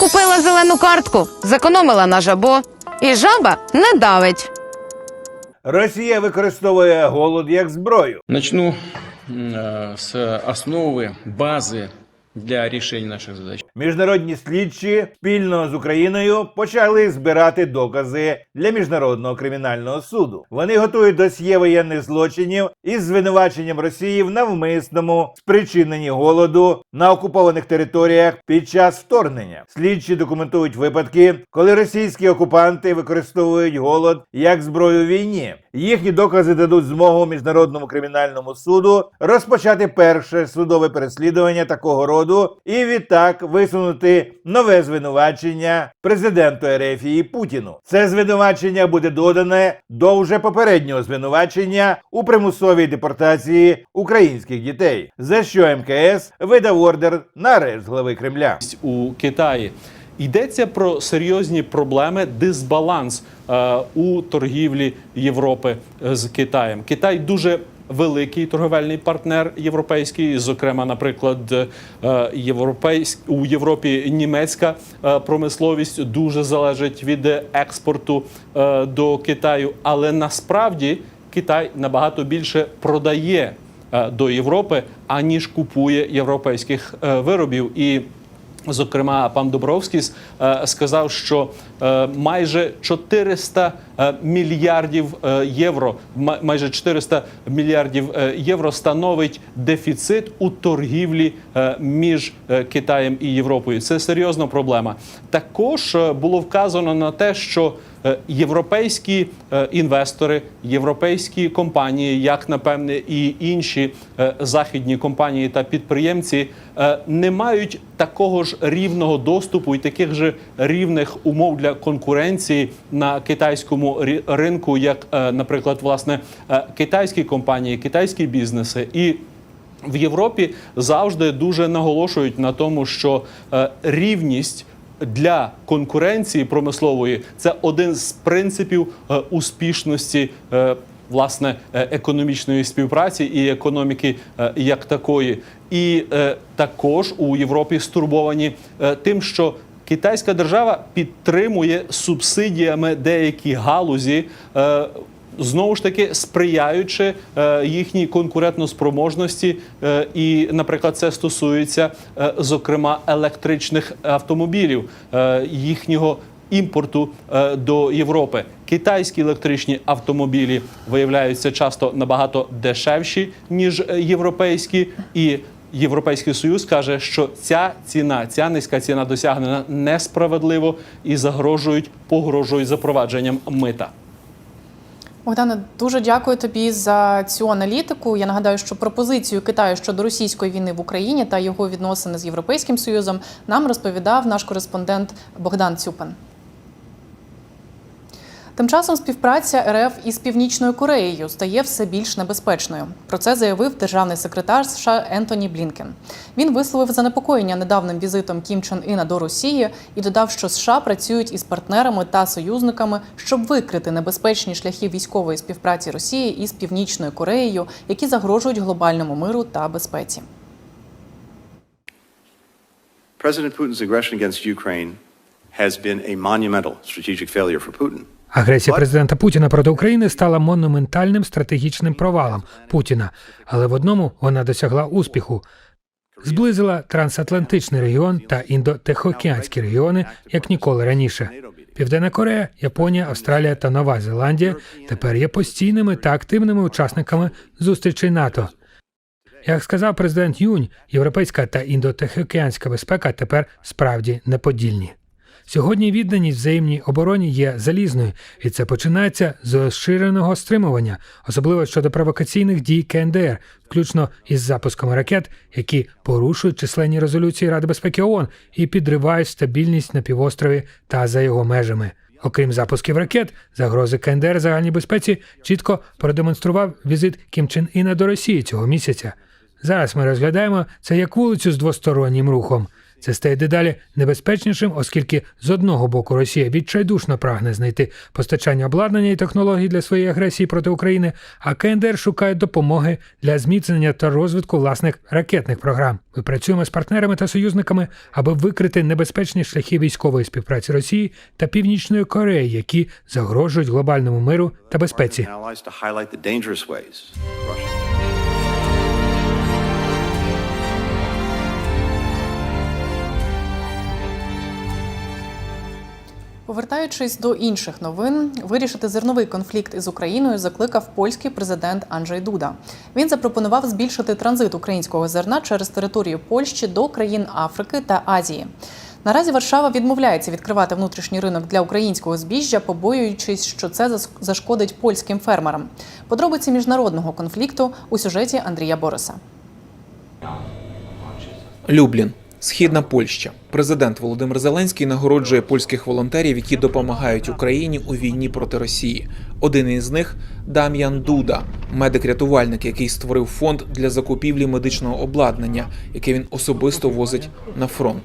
Купила зелену картку, зекономила на жабо, і жаба не давить. Росія використовує голод як зброю. Начну м, э, с основы, базы для решения наших задач. Міжнародні слідчі спільно з Україною почали збирати докази для міжнародного кримінального суду. Вони готують досьє воєнних злочинів із звинуваченням Росії в навмисному спричиненні голоду на окупованих територіях під час вторгнення. Слідчі документують випадки, коли російські окупанти використовують голод як зброю війні. Їхні докази дадуть змогу міжнародному кримінальному суду розпочати перше судове переслідування такого роду і відтак висунути нове звинувачення президенту Ерефії Путіну. Це звинувачення буде додане до вже попереднього звинувачення у примусовій депортації українських дітей, за що МКС видав ордер на арешт глави Кремля. у Китаї. Йдеться про серйозні проблеми, дисбаланс е, у торгівлі Європи е, з Китаєм. Китай дуже великий торговельний партнер європейський. Зокрема, наприклад, е, європейсь... у Європі німецька е, промисловість дуже залежить від експорту е, до Китаю. Але насправді Китай набагато більше продає е, до Європи, аніж купує європейських е, виробів. І Зокрема, пан Добровський е, сказав, що е, майже 400 е, мільярдів е, євро, ма- майже 400 мільярдів е, євро становить дефіцит у торгівлі е, між е, Китаєм і Європою. Це серйозна проблема. Також е, було вказано на те, що е, європейські е, інвестори, європейські компанії, як напевне і інші е, західні компанії та підприємці, е, не мають такого ж рівного доступу і таких же рівних умов для конкуренції на китайському рі- ринку, як, е, наприклад, власне е, китайські компанії, китайські бізнеси і. В Європі завжди дуже наголошують на тому, що е, рівність для конкуренції промислової це один з принципів успішності. Власне, економічної співпраці і економіки як такої, і також у Європі стурбовані тим, що китайська держава підтримує субсидіями деякі галузі. е, Знову ж таки, сприяючи е, їхній конкурентноспроможності, е, і, наприклад, це стосується, е, зокрема, електричних автомобілів, е, їхнього імпорту е, до Європи. Китайські електричні автомобілі виявляються часто набагато дешевші ніж е, європейські, і Європейський союз каже, що ця ціна, ця низька ціна досягнена несправедливо і загрожують, погрожують запровадженням мита. Богдане, дуже дякую тобі за цю аналітику. Я нагадаю, що пропозицію Китаю щодо російської війни в Україні та його відносини з Європейським Союзом нам розповідав наш кореспондент Богдан Цюпин. Тим часом співпраця РФ із Північною Кореєю стає все більш небезпечною. Про це заявив державний секретар США Ентоні Блінкен. Він висловив занепокоєння недавним візитом Кім Чен Іна до Росії і додав, що США працюють із партнерами та союзниками, щоб викрити небезпечні шляхи військової співпраці Росії із Північною Кореєю, які загрожують глобальному миру та безпеці. President Putin's aggression against Ukraine has been a monumental strategic failure for Putin. Агресія президента Путіна проти України стала монументальним стратегічним провалом Путіна, але в одному вона досягла успіху. Зблизила трансатлантичний регіон та індотихоокеанські регіони як ніколи раніше. Південна Корея, Японія, Австралія та Нова Зеландія тепер є постійними та активними учасниками зустрічей НАТО. Як сказав президент Юнь, європейська та індотихоокеанська безпека тепер справді неподільні. Сьогодні відданість взаємній обороні є залізною, і це починається з розширеного стримування, особливо щодо провокаційних дій КНДР, включно із запусками ракет, які порушують численні резолюції Ради безпеки ООН і підривають стабільність на півострові та за його межами. Окрім запусків ракет, загрози КНДР загальній безпеці чітко продемонстрував візит Кім Чен Іна до Росії цього місяця. Зараз ми розглядаємо це як вулицю з двостороннім рухом. Це стає дедалі небезпечнішим, оскільки з одного боку Росія відчайдушно прагне знайти постачання обладнання і технологій для своєї агресії проти України, а КНДР шукає допомоги для зміцнення та розвитку власних ракетних програм. Ми працюємо з партнерами та союзниками, аби викрити небезпечні шляхи військової співпраці Росії та Північної Кореї, які загрожують глобальному миру та безпеці. Повертаючись до інших новин, вирішити зерновий конфлікт із Україною закликав польський президент Анджей Дуда. Він запропонував збільшити транзит українського зерна через територію Польщі до країн Африки та Азії. Наразі Варшава відмовляється відкривати внутрішній ринок для українського збіжжя, побоюючись, що це зашкодить польським фермерам. Подробиці міжнародного конфлікту у сюжеті Андрія Бориса. Люблін, східна Польща. Президент Володимир Зеленський нагороджує польських волонтерів, які допомагають Україні у війні проти Росії. Один із них Дам'ян Дуда, медик-рятувальник, який створив фонд для закупівлі медичного обладнання, яке він особисто возить на фронт.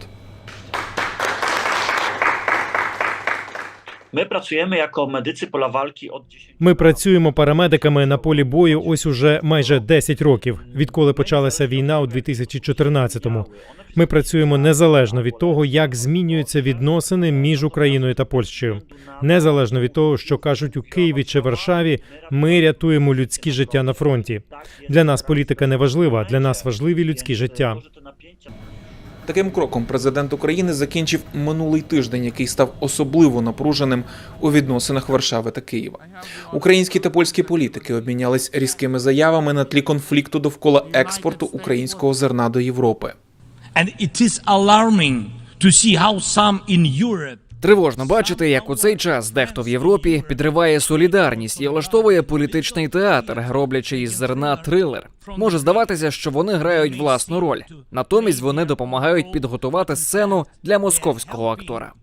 Ми працюємо як медиці od 10 Ми працюємо парамедиками на полі бою ось уже майже 10 років, відколи почалася війна у 2014-му. Ми працюємо незалежно від того, як змінюються відносини між Україною та Польщею. Незалежно від того, що кажуть у Києві чи Варшаві, ми рятуємо людські життя на фронті. Для нас політика не важлива, для нас важливі людські життя. Таким кроком президент України закінчив минулий тиждень, який став особливо напруженим у відносинах Варшави та Києва. Українські та польські політики обмінялись різкими заявами на тлі конфлікту довкола експорту українського зерна до Європи. And it is alarming to see how some in Europe Тривожно бачити, як у цей час дехто в Європі підриває солідарність і влаштовує політичний театр, роблячи із зерна трилер. Може здаватися, що вони грають власну роль. Натомість вони допомагають підготувати сцену для московського актора.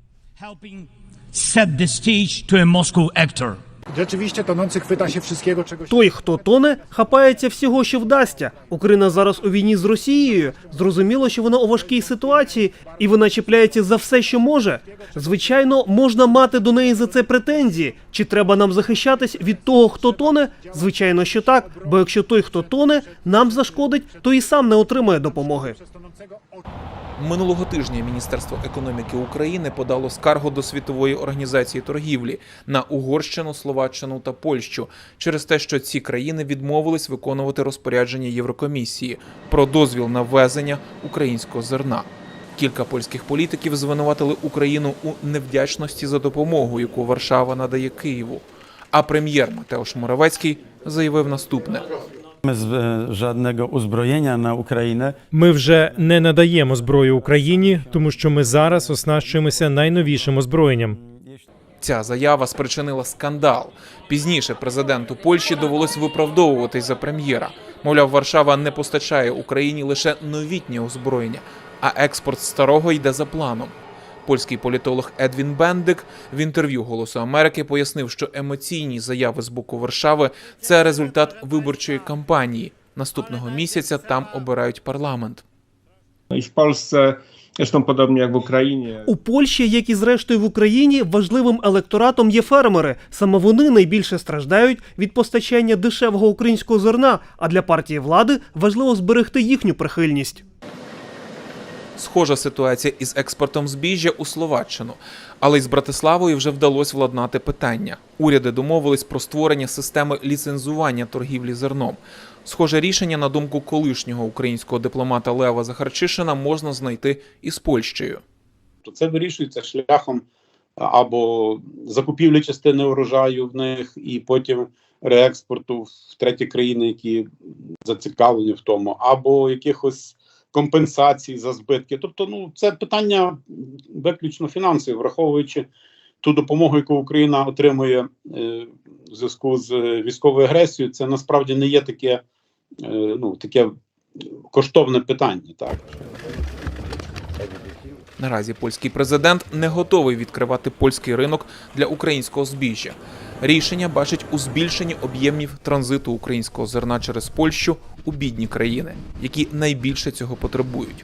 Rzeczywiście tonący chwyta się wszystkiego, czego się Той, хто тоне, хапається всього, що вдасться. Україна зараз у війні з Росією. Зрозуміло, що вона у важкій ситуації, і вона чіпляється за все, що може. Звичайно, можна мати до неї за це претензії. Чи треба нам захищатись від того, хто тоне? Звичайно, що так. Бо якщо той, хто тоне, нам зашкодить, то і сам не отримає допомоги. Минулого тижня Міністерство економіки України подало скаргу до світової організації торгівлі на Угорщину, Словаччину та Польщу через те, що ці країни відмовились виконувати розпорядження Єврокомісії про дозвіл на ввезення українського зерна. Кілька польських політиків звинуватили Україну у невдячності за допомогу, яку Варшава надає Києву. А прем'єр Матеуш Моравецький заявив наступне. bez żadnego uzbrojenia na Ukrainę. Ми вже не надаємо зброю Україні, тому що ми зараз оснащуємося найновішим озброєнням. Ця заява спричинила скандал. Пізніше президенту Польщі довелось виправдовуватись за прем'єра. Мовляв, Варшава не постачає Україні лише новітнє озброєння, а експорт старого йде за планом. Польський політолог Едвін Бендик в інтерв'ю Голосу Америки пояснив, що емоційні заяви з боку Варшави це результат виборчої кампанії. Наступного місяця там обирають парламент. I w Polsce, zresztą podobnie jak w Ukrainie, У Польщі, як і зрештою в Україні, важливим електоратом є фермери. Саме вони найбільше страждають від постачання дешевого українського зерна. А для партії влади важливо зберегти їхню прихильність. Схожа ситуація із експортом збіжжя у Словаччину, але й з Братиславою вже вдалося владнати питання. Уряди домовились про створення системи ліцензування торгівлі зерном. Схоже рішення, на думку колишнього українського дипломата Лева Захарчишина, можна знайти і з Польщею. то це вирішується шляхом або закупівлі частини урожаю в них, і потім реекспорту в треті країни, які зацікавлені в тому, або якихось компенсацій за збитки. Тобто, ну це питання виключно фінансові, враховуючи ту допомогу, яку Україна отримує е, в зв'язку з військовою агресією, це насправді не є таке, ну таке коштовне питання. Так. Наразі польський президент не готовий відкривати польський ринок для українського збіжжя. Рішення бачить у збільшенні об'ємів транзиту українського зерна через Польщу у бідні країни, які найбільше цього потребують.